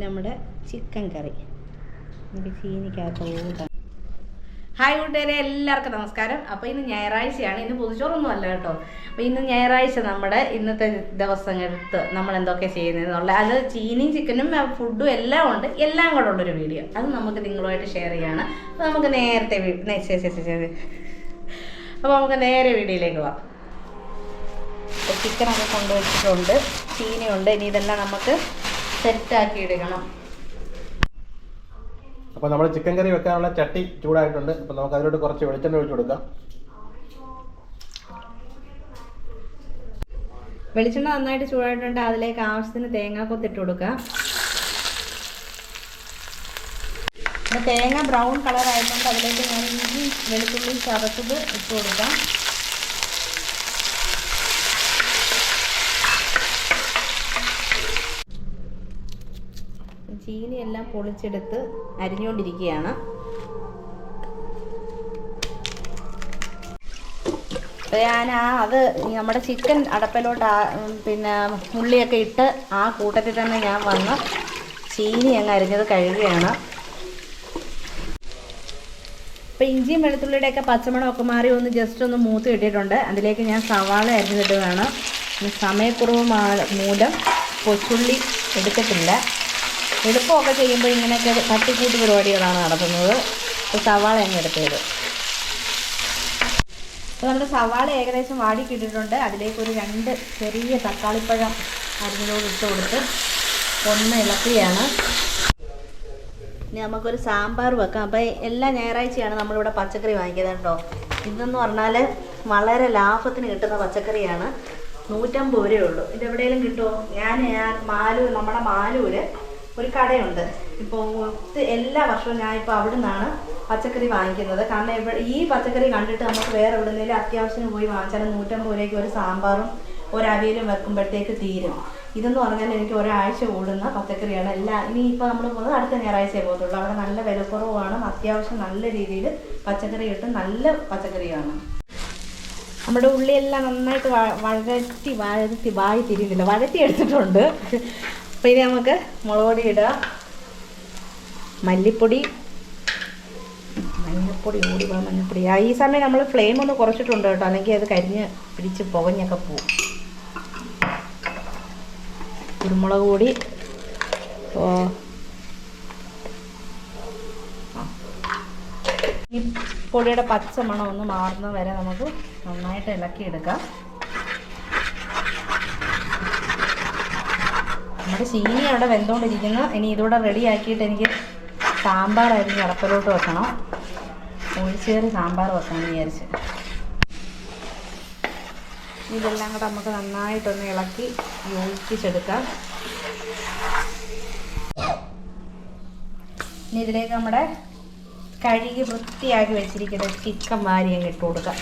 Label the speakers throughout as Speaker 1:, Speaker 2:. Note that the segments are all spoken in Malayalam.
Speaker 1: നമ്മുടെ ചിക്കൻ കറി നമുക്ക് ഹായ് കൂട്ടുകാരെ എല്ലാവർക്കും നമസ്കാരം. അപ്പോൾ ഇന്ന് ഞായറാഴ്ചയാണ്. ഇന്ന് പൊതുച്ചോറൊന്നും അല്ല കേട്ടോ. അപ്പോൾ ഇന്ന് ഞായറാഴ്ച നമ്മുടെ ഇന്നത്തെ ദിവസങ്ങൾക്ക് നമ്മൾ എന്തൊക്കെ ചെയ്യുന്നതെന്നുള്ള അത് ചീനിയും ചിക്കനും ഫുഡും എല്ലാം ഉണ്ട്. എല്ലാം കൂടെ ഉള്ളൊരു വീഡിയോ അത് നമുക്ക് നിങ്ങളുമായിട്ട് ഷെയർ ചെയ്യാണ്. അപ്പോൾ നമുക്ക് നേരത്തെ അപ്പോൾ നമുക്ക് നേരെ വീഡിയോയിലേക്ക് പോവാം. ചിക്കനൊക്കെ കൊണ്ടുവച്ചിട്ടുണ്ട്. ചീനിയുണ്ട്. ഇനി ഇതെല്ലാം നമുക്ക് സെറ്റാക്കി എടുക്കണം
Speaker 2: അപ്പോൾ നമ്മൾ ചിക്കൻ കറി വെക്കാനുള്ള ചട്ടി ചൂടായിട്ടുണ്ട്. അപ്പോൾ നമുക്ക് അതിലോട്ട് കുറച്ച് വെളിച്ചെണ്ണ ഒഴിച്ചു കൊടുക്കാം.
Speaker 1: വെളിച്ചെണ്ണ നന്നായിട്ട് ചൂടായിട്ടുണ്ട്. അതിലേക്ക് ആവശ്യത്തിന് തേങ്ങാക്കൊത്ത് കൊത്തിട്ട് കൊടുക്കുക. തേങ്ങ ബ്രൗൺ കളർ ആയതുകൊണ്ട് അതിലേക്ക് ഞാൻ ഇഞ്ചി വെളുത്തുള്ളി ചതച്ചത് ഇട്ട് കൊടുക്കാം. ചീനി എല്ലാം പൊളിച്ചെടുത്ത് അരിഞ്ഞുകൊണ്ടിരിക്കുകയാണ്. ഞാൻ ആ അത് നമ്മുടെ ചിക്കൻ അടപ്പിലോട്ട് ആ പിന്നെ ഉള്ളിയൊക്കെ ഇട്ട് ആ കൂട്ടത്തിൽ തന്നെ ഞാൻ വന്ന് ചീനി അങ്ങ് അരിഞ്ഞത് കഴുകുകയാണ്. അപ്പോൾ ഇഞ്ചിയും വെളുത്തുള്ളിയുടെയൊക്കെ പച്ചമണമൊക്കെ മാറി ഒന്ന് ജസ്റ്റ് ഒന്ന് മൂത്ത് കിട്ടിയിട്ടുണ്ട്. അതിലേക്ക് ഞാൻ സവാള അരിഞ്ഞിടുകയാണ്. ഇനി സമയക്കുറവ് മൂലം കൊച്ചുള്ളി എടുത്തിട്ടില്ല. എളുപ്പമൊക്കെ ചെയ്യുമ്പോൾ ഇങ്ങനെയൊക്കെ തട്ടിക്കൂട്ട് പരിപാടികളാണ് നടത്തുന്നത്. സവാള അങ്ങ് എടുത്തത്. അപ്പോൾ നമ്മുടെ സവാള ഏകദേശം വാടി കിട്ടിയിട്ടുണ്ട് അതിലേക്ക് ഒരു രണ്ട് ചെറിയ തക്കാളിപ്പഴം അരിഞ്ഞോട് ഇട്ട് കൊടുത്ത് ഒന്ന് ഇളക്കുകയാണ്. ഇനി നമുക്കൊരു സാമ്പാർ വെക്കാം. അപ്പോൾ എല്ലാ ഞായറാഴ്ചയാണ് നമ്മളിവിടെ പച്ചക്കറി വാങ്ങിക്കുന്നത് കേട്ടോ. ഇതെന്ന് പറഞ്ഞാൽ വളരെ ലാഭത്തിന് കിട്ടുന്ന പച്ചക്കറിയാണ്. നൂറ്റമ്പത് രൂപയേ ഉള്ളൂ. ഇത് എവിടെയെങ്കിലും കിട്ടുമോ? ഞാൻ മാലൂർ നമ്മുടെ മാലൂര് ഒരു കടയുണ്ട്. ഇപ്പോൾ എല്ലാ വർഷവും ഞാൻ ഇപ്പോൾ അവിടെ നിന്നാണ് പച്ചക്കറി വാങ്ങിക്കുന്നത്. കാരണം ഇവിടെ ഈ പച്ചക്കറി കണ്ടിട്ട് നമുക്ക് വേറെ എവിടെന്നെങ്കിലും അത്യാവശ്യം പോയി വാങ്ങിച്ചാൽ നൂറ്റമ്പത് രൂപയ്ക്ക് ഒരു സാമ്പാറും ഒരു അവിയലും വെക്കുമ്പോഴത്തേക്ക് തീരും. ഇതെന്ന് പറഞ്ഞാൽ എനിക്ക് ഒരാഴ്ച ഓടുന്ന പച്ചക്കറിയാണ്. എല്ലാ ഇനി ഇപ്പോൾ നമ്മൾ പോകുന്നത് അടുത്ത ഞായറാഴ്ചയെ പോകത്തുള്ളൂ. അവിടെ നല്ല വിലക്കുറവാണ് അത്യാവശ്യം നല്ല രീതിയിൽ പച്ചക്കറി കിട്ടും. നല്ല പച്ചക്കറിയാണ്. നമ്മുടെ ഉള്ളിയെല്ലാം നന്നായിട്ട് വഴറ്റി വഴറ്റി വായി തിരിയുന്നില്ല. വഴറ്റി എടുത്തിട്ടുണ്ട്. അപ്പോൾ ഇനി നമുക്ക് മുളക് പൊടി ഇടുക. മല്ലിപ്പൊടി. മഞ്ഞൾപ്പൊടി ഓടി പോകാൻ മഞ്ഞൾപ്പൊടി. ആ ഈ സമയം നമ്മൾ ഫ്ലെയിം ഒന്ന് കുറച്ചിട്ടുണ്ട് കേട്ടോ. അല്ലെങ്കിൽ അത് കരിഞ്ഞ് പിടിച്ച് പുകഞ്ഞൊക്കെ പോവും. കുരുമുളക് പൊടി. ഓ. ഈ പൊടിയുടെ പച്ച മണം ഒന്ന് മാറുന്ന വരെ നമുക്ക് നന്നായിട്ട് ഇളക്കിയെടുക്കാം. നമ്മുടെ ചീനി അവിടെ വെന്തുകൊണ്ടിരിക്കുന്നു ഇനി ഇതൂടെ റെഡി ആക്കിയിട്ട് എനിക്ക് സാമ്പാറായിരുന്നു അരിഞ്ഞ് അടപ്പിലോട്ട് വെക്കണം. ഒഴിച്ചേറി സാമ്പാർ വെക്കാമെന്ന് വിചാരിച്ച്. ഇതെല്ലാം കൂടെ നമുക്ക് നന്നായിട്ടൊന്ന് ഇളക്കി യോജിപ്പിച്ചെടുക്കാം. ഇനി ഇതിലേക്ക് നമ്മുടെ കഴുകി വൃത്തിയാക്കി വെച്ചിരിക്കുന്ന ചിക്കൻ വാരി അങ്ങ് ഇട്ട് കൊടുക്കാം.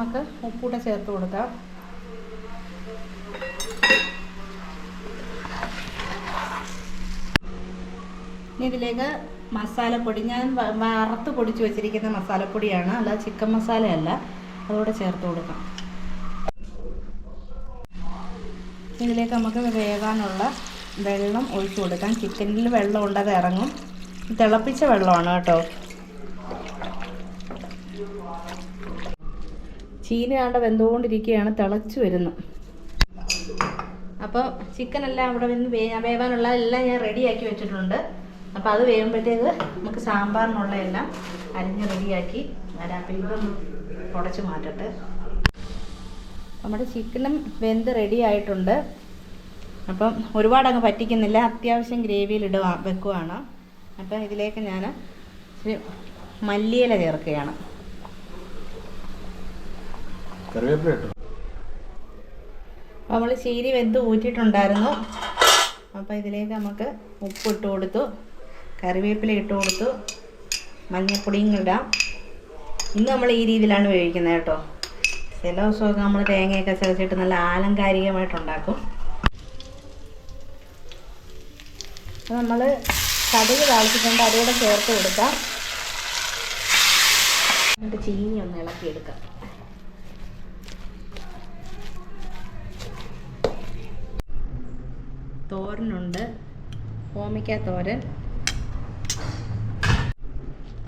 Speaker 1: നമുക്ക് ഉപ്പൂടെ ചേർത്ത് കൊടുക്കാം. ഇനി ഇതിലേക്ക് മസാലപ്പൊടി. ഞാൻ വറുത്ത് പൊടിച്ച് വെച്ചിരിക്കുന്ന മസാലപ്പൊടിയാണ്. അല്ല ചിക്കൻ മസാലയല്ല. അതുകൂടെ ചേർത്ത് കൊടുക്കാം. ഇതിലേക്ക് നമുക്ക് വേകാനുള്ള വെള്ളം ഒഴിച്ചു കൊടുക്കാം. ചിക്കനിൽ വെള്ളം ഉണ്ടത് ഇറങ്ങും. തിളപ്പിച്ച വെള്ളമാണ് കേട്ടോ. ചീനി ആണ്ട് വെന്തുകൊണ്ടിരിക്കുകയാണ് തിളച്ചു വരുന്നു. അപ്പോൾ ചിക്കൻ എല്ലാം അവിടെ നിന്ന് വേ വേവാനുള്ള എല്ലാം ഞാൻ റെഡിയാക്കി വെച്ചിട്ടുണ്ട്. അപ്പോൾ അത് വേകുമ്പോഴത്തേക്ക് നമുക്ക് സാമ്പാറിനുള്ള എല്ലാം അരിഞ്ഞ് റെഡിയാക്കി വരാം. അപ്പോൾ ഇതൊന്ന് മാറ്റട്ടെ. നമ്മുടെ ചിക്കനും വെന്ത് റെഡി ആയിട്ടുണ്ട്. അപ്പം ഒരുപാടങ്ങ് പറ്റിക്കുന്നില്ല. അത്യാവശ്യം ഗ്രേവിയിൽ ഇടുക വെക്കുവാണ്. അപ്പം ഇതിലേക്ക് ഞാൻ മല്ലിയില ചേർക്കുകയാണ്.
Speaker 2: കറിവേപ്പില ഇട്ടു.
Speaker 1: നമ്മൾ ചീരി വെന്ത് ഊറ്റിയിട്ടുണ്ടായിരുന്നു. അപ്പോൾ ഇതിലേക്ക് നമുക്ക് ഉപ്പ് ഇട്ട് കൊടുത്തു. കറിവേപ്പില ഇട്ട് കൊടുത്തു. മഞ്ഞൾപ്പൊടിയും ഇടാം. ഇന്ന് നമ്മൾ ഈ രീതിയിലാണ് ഉപയോഗിക്കുന്നത് കേട്ടോ. ചില ദിവസമൊക്കെ നമ്മൾ തേങ്ങയൊക്കെ ചതച്ചിട്ട് നല്ല ആലങ്കാരികമായിട്ടുണ്ടാക്കും. നമ്മൾ കടുക് താളിച്ചിട്ടുണ്ട്. അതുകൂടെ ചേർത്ത് കൊടുക്കാം. എന്നിട്ട് ചീനി ഒന്ന് ഇളക്കിയെടുക്കാം. തോരനുണ്ട്. ഓമിക്ക തോരൻ.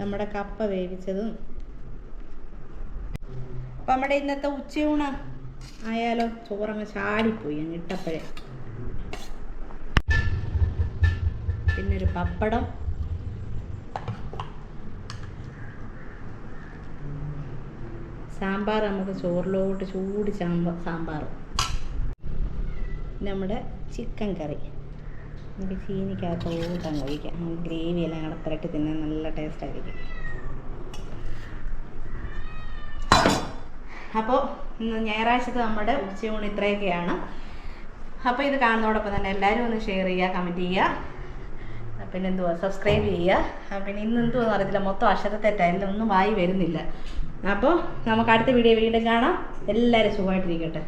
Speaker 1: നമ്മുടെ കപ്പ വേവിച്ചതും. അപ്പം നമ്മുടെ ഇന്നത്തെ ഉച്ചയൂണ് ആയാലോ? ചോറങ്ങ് ചാടിപ്പോയി അങ്ങ് ഇട്ടപ്പോഴേ. പിന്നെ ഒരു പപ്പടം. സാമ്പാർ നമുക്ക് ചോറിലോട്ട് ചൂട് സാമ്പാർ നമ്മുടെ ചിക്കൻ കറി. നമുക്ക് ചീനിക്കകത്ത് ഊട്ടം കഴിക്കാം. ഗ്രേവി എല്ലാം കൂടെ പുരട്ടി തിന്നാൻ നല്ല ടേസ്റ്റ് ആയിരിക്കും. അപ്പോൾ ഇന്ന് ഞായറാഴ്ചത്തെ നമ്മുടെ ഉച്ചയൂണ് ഇത്രയൊക്കെയാണ്. അപ്പോൾ ഇത് കാണുന്നതോടൊപ്പം തന്നെ എല്ലാവരും ഒന്ന് ഷെയർ ചെയ്യുക കമന്റ് ചെയ്യുക. പിന്നെ എന്തുവാ? സബ്സ്ക്രൈബ് ചെയ്യുക. പിന്നെ ഇന്ന് എന്തുവാ അറിയത്തില്ല. മൊത്തം അക്ഷരത്തെറ്റായാലും ഒന്നും വായി വരുന്നില്ല. അപ്പോൾ നമുക്ക് അടുത്ത വീഡിയോ വീണ്ടും കാണാം. എല്ലാവരും സുഖമായിട്ടിരിക്കട്ടെ.